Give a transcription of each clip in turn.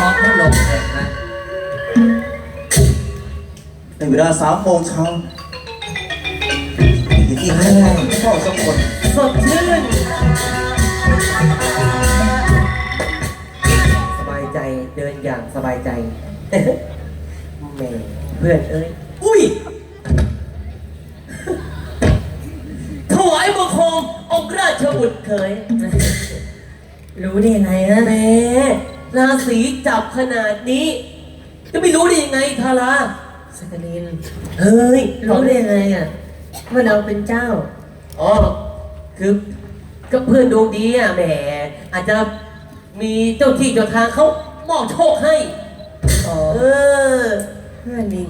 พร้อมพัดลมเลยนะในเวลาสามโมงเช้าอยู่ที่ห้องพ่อสักคนสดชื่นสบายใจเดินอย่างสบายใจแม่เพื่อนเอ้ย อุ้ยถวายบังคมองค์ราชบุตรเคย รู้ได้ไงฮะแม่ ราศีจับขนาดนี้ จะไม่รู้ได้ยังไงทาราสกลินเฮ้ยรู้ได้ยังไงอะว่าเราเป็นเจ้า อ๋อ คือก็เพื่อนดวงดีอะแหม อาจจะมีเจ้าที่เจ้าทางเขามอบโชคให้ อ๋อ เออ เพื่อนนี่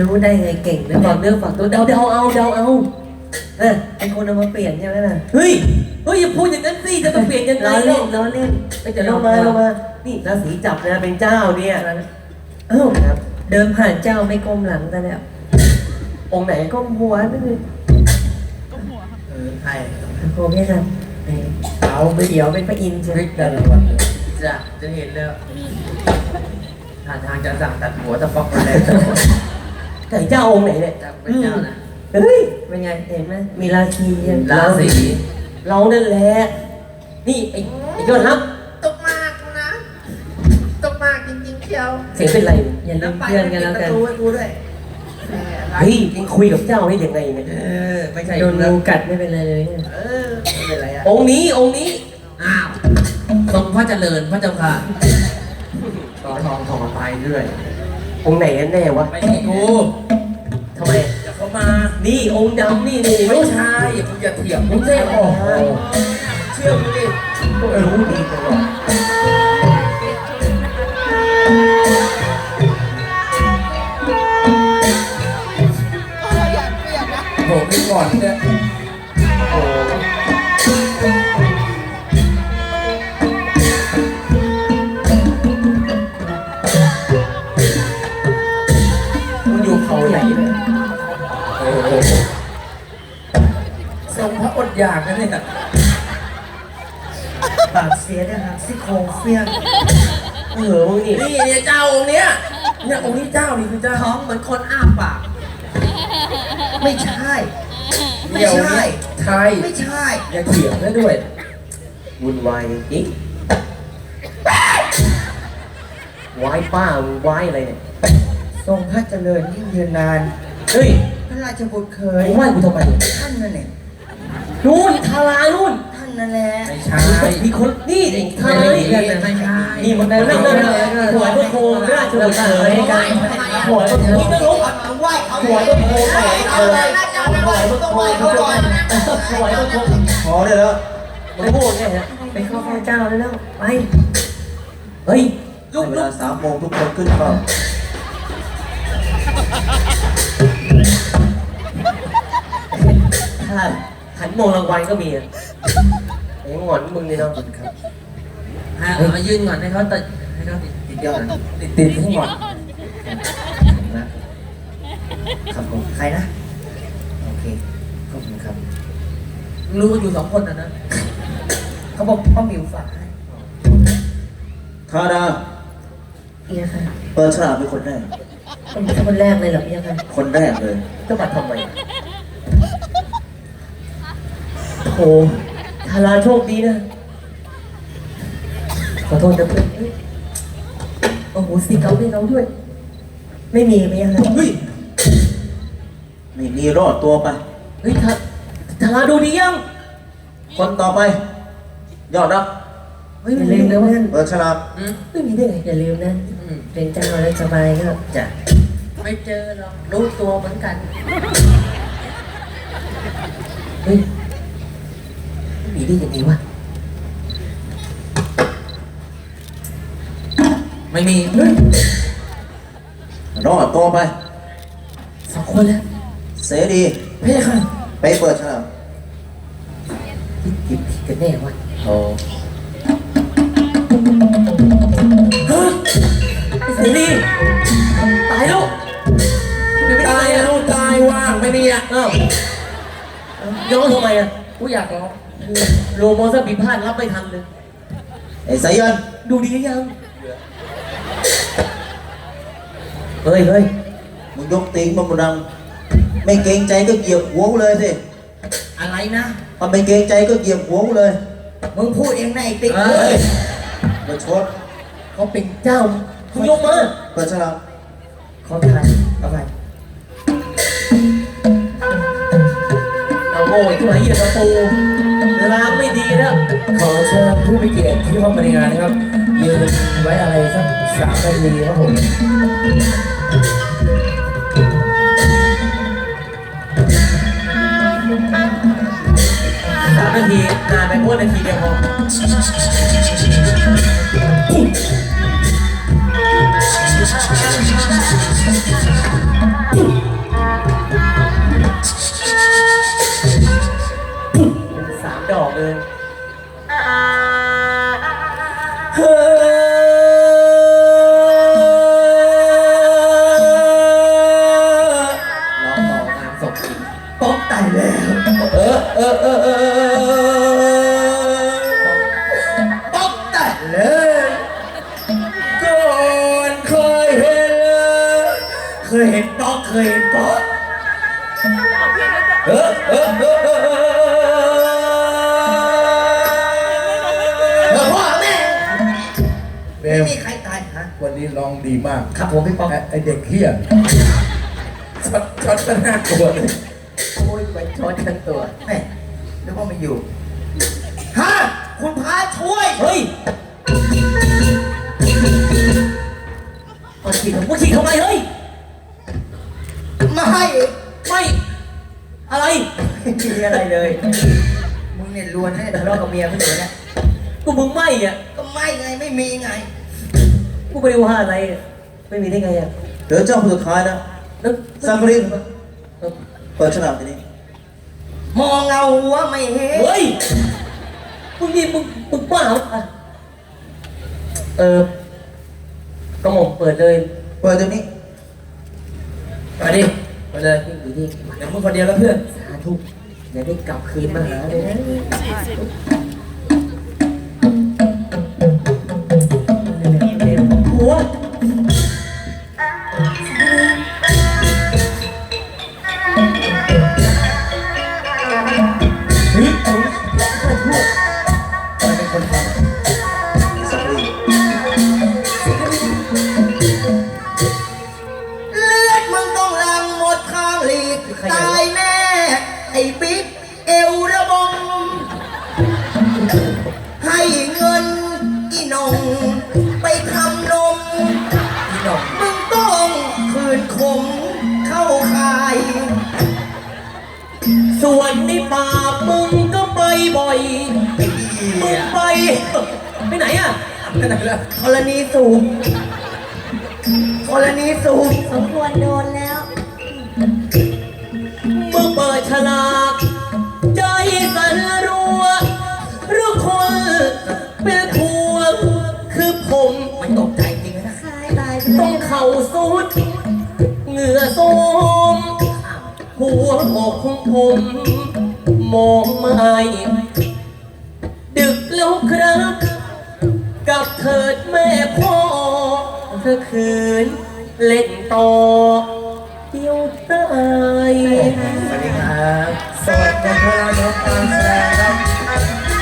รู้ได้ไงเก่งแล้นะวฝากเนื้อฝากตัวเดาเดาเอาเดาเอา เออไอคนเอามาเปลี่ยนใช่ไหมล่ะ เฮ้ย เฮ้ยอย่าพูดอย่างนั้นสิจะต้องเปลี่ยนยังไงล้อเล่เล่นล้อเล่นไม่จะลงมาลงมา นี่ราศีจับนะเป็นเจ้าเนี่ยเอ้าครับ เดินผ่านเจ้าไม่ก้มหลังซะแล้ว องค์ไหนก็ก้มหัวไม่เลยเออใครโกไม่ครับไหนเอาไปเดี๋ยวเป็นพระอินทร์ใช่ไหมเฮ้ยเดินระวังจะจะเห็นแล้วท่าทางจะสั่งตัดหัวตะฟอกอะไรจะแต่เจ้าองค์ไหนเนี่ยจะเป็นเจ้านะ เฮ้ย เป็นไง เห็นไหมมีราคียังราศี เรานั่นแหละ นี่ไอ้ไอ้ยอดรับ ตกมากนะ ตกมากจริงๆเชียวเสียงเป็นไร อย่าลืมเพื่อนกันแล้วกันประตูให้กูด้วยแหมอะไรเฮ้ยยังคุยกับเจ้าได้ยังไงเนี่ยเออ ไม่ใช่โดนแล้วงูกัดไม่เป็นไรเลยเนี่ยเออไม่เป็นไรอะองค์นี้องค์นี้ อ้าวทรงพระเจริญพระเจ้าค่ะต่อทองทองไปเรื่อยองค์ไหนกันแน่วะไม่ใช่กูทำไมอย่า เขามา นี่องค์ดำนี่นี่ไม่ใช่อย่ามึงอย่าเถียงมึงเจ๊โอ้โหเชื่อมึงดิมึงรู้ดีตลอดโหพี่ก่อนเนี่ยโอ้ เสี้ยงเออมึงนี่นี่เนี่ยเจ้าองค์เนี้ยเนี่ยองค์นี้เจ้านี่คือเจ้าท้องเหมือนคนอ้าปาก ไม่ใช่เดี๋ยวนี้ใช่ไม่ใช่ อย่าเถียงนะด้วยวุ่นวายจริงวายป้ามึงวายอะไรเนี่ยทรงพระเจริญยิ่งยืนนาน เฮ้ยพระราชบุตรเคมึยงไหว้กูทำไมเนี่ยท่านนั่นแหละนู่นทารานู่นท่า นนั่นแหละ ไม่ใช่ มีคนนี่ไอ้ทารานี่ไม่ใช่นี่มันนั่นนั่นนั่นหัวต้นโพราชบุตรเขยกันหัวต้นโพนี่ก็รู้หัวต้นโพเขยเออหัวต้นโพเขาก่อนหัวต้นโพพอได้แล้วมันพูดไงฮะไปเข้าข้าเจ้าแล้วแล้วไปเฮ้ยในเวลาสามโมงทุกคนขึ้นเฝ้าถ้าหันมองรางวัลก็มีอะ ไอ้หงอนมึงนี่เนาะให้เอามายื่นก่อนให้เขาติดให้เขาติดติดยอดนะติดติดให้หมดนะครับผมใครนะ โอเคขอบคุณครับรู้อยู่สองคนนะนะเขาบอกพ่อหมิวฝากให้ทาดาเอียค่ะเปิดฉลากเป็นคนแรก เป็นคนแรกเลยเหรอเอียค่ะคนแรกเลยก็มาทำไมโอ้ทาราโชคดีนะ ขอโทษนะเพื่อนเอ้ยโอ้โหสีเกาให้เราด้วย ไม่มีไหมยังไงเฮ้ยไม่มีรอดตัวไป เฮ้ยทาทาราดูดียัง คนต่อไป ยอดรับเฮ้ยอย่าไม่ลืลืมมนะนะเพื่อนเปิดฉลากอืมไม่มีได้ไงอย่าลืมนะอืมเป็นเจ้าแล้วสบายก็จะไม่เจอหรอกรู้ตัวเหมือนกัน เฮ้ยไม่มีได้ยังไงวะ ไม่มีเฮ้ยรอดตัวไป สองคนแล้วเสรีเพ่ค่ะไปเปิดฉลากหยิบผิดกันแน่วะโอ้ฮะไอ้เสรีตายแล้วเป็นไม่ได้ตายไงแล้อะวตายว่างไม่มีอะอ้าวย้อนทำไมอะกูอยากร้องโลโมซะผิดพลาดรับไม่ทันเลย ไอ้สายันดูดีหรือยัง เฮ้ยเฮ้ยมึงยกตีนมาบุดังไม่เกรงใจก็เหยียบหัวกูเลยสิอะไรนะถ้าไม่เกรงใจก็เหยียบหัวกูเลย มึงพูดเองนะไอ้ติ๊กเฮ้ย มาชดเขาเป็นเจ้าคุณยกมาเปิดฉลามขอทานเอาไปเอาโง่อีกที่ไหนเหยียบตะปูล้างไม่ดีแล้ว ขอเชิญผู้มีเกียรติที่เข้ามาในงานนะครับ ยืนไว้อะไรสักสามนาทีครับผมสามนาทีนานไปพูดนาทีเดียวพอสามดอกเลย ยเห็นป๊อกเคยเห็นป๊อกเออเออเออเออเออพ่อแม่เบไม่มมีใครตายฮะวันนี้ร้องดีมากครับผมพี่ป๊อกไอ้ไอเด็กเฮี้ยช็อตช็อตก็น่ากลัวเลยโอ้ยไปช็อตทั้งตัวแม่นึกว่าไม่อยู่ฮะคุณพาช่วยเฮ้ยเอาจริงมึงขี่ทำไมเฮ้ย มาให้ไม่ อะไร ไม่มีอะไรเลย มึงเนี่ยลวนให้ทะเลาะกับเมียมึงอยู่เนี่ยกูมึงไม่อะ ก็ไม่ไงไม่มีไง กูไม่ได้ว่าอะไรอะไม่มีได้ไงอะเดี๋ยวเจ้าคนสุดท้ายนะแล้วสักรินเปิดฉลามทีนี้มองเงาหัวไม่เห็นเฮ้ย มึงนี่มึงมึงบ้าเหรออะเออกระหม่อมเปิดเลย เปิดตรงนี้มาดิ มาเลยพี่อยู่ที่เดี๋ยวพูดคนเดียวแล้วเพื่อน สาธุอย่าได้กลับคืนมาหาเลยนะาคายส่วนในป่ามึงก็ไปบ่อยมึงไปไปไหนอะไปไหนล่ะกรณีสูงกรณีสูงสมควรโดนแล้วมึงเปิดฉลา กของผมมองไม่ดึกแล้วครับ กับเถิดแม่พ่อเธอคืน เล่นต่อเดียวตายสวัสดีครับสวัสดีครับน้องการแสดงครับ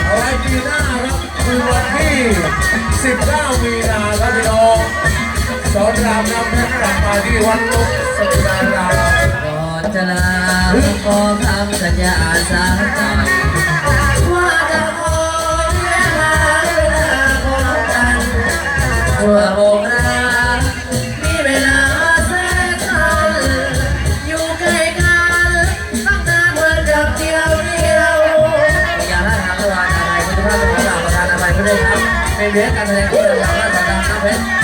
เอาไว้ปีหน้าครับคือวันที่19มีนาครับพี่น้องสอนรามนำเพรกลับมาที่วัดลุกสุดาราม ก่อนจะลาขอคำสัญญาสาใจว่าจะขอเวลาเวลาของกันเพื่อบอกลามีเวลาแสนสั้นอยู่ใกล้กันตั้งตาเหมือนกับเดียวเดียวอย่าละทางระหว่างอะไรคุณภาพเป็นของเราประธานอะไรก็ได้ครับเป็นเรื่องการแสดงที่เราอยากได้ต่อการน้ำเพชร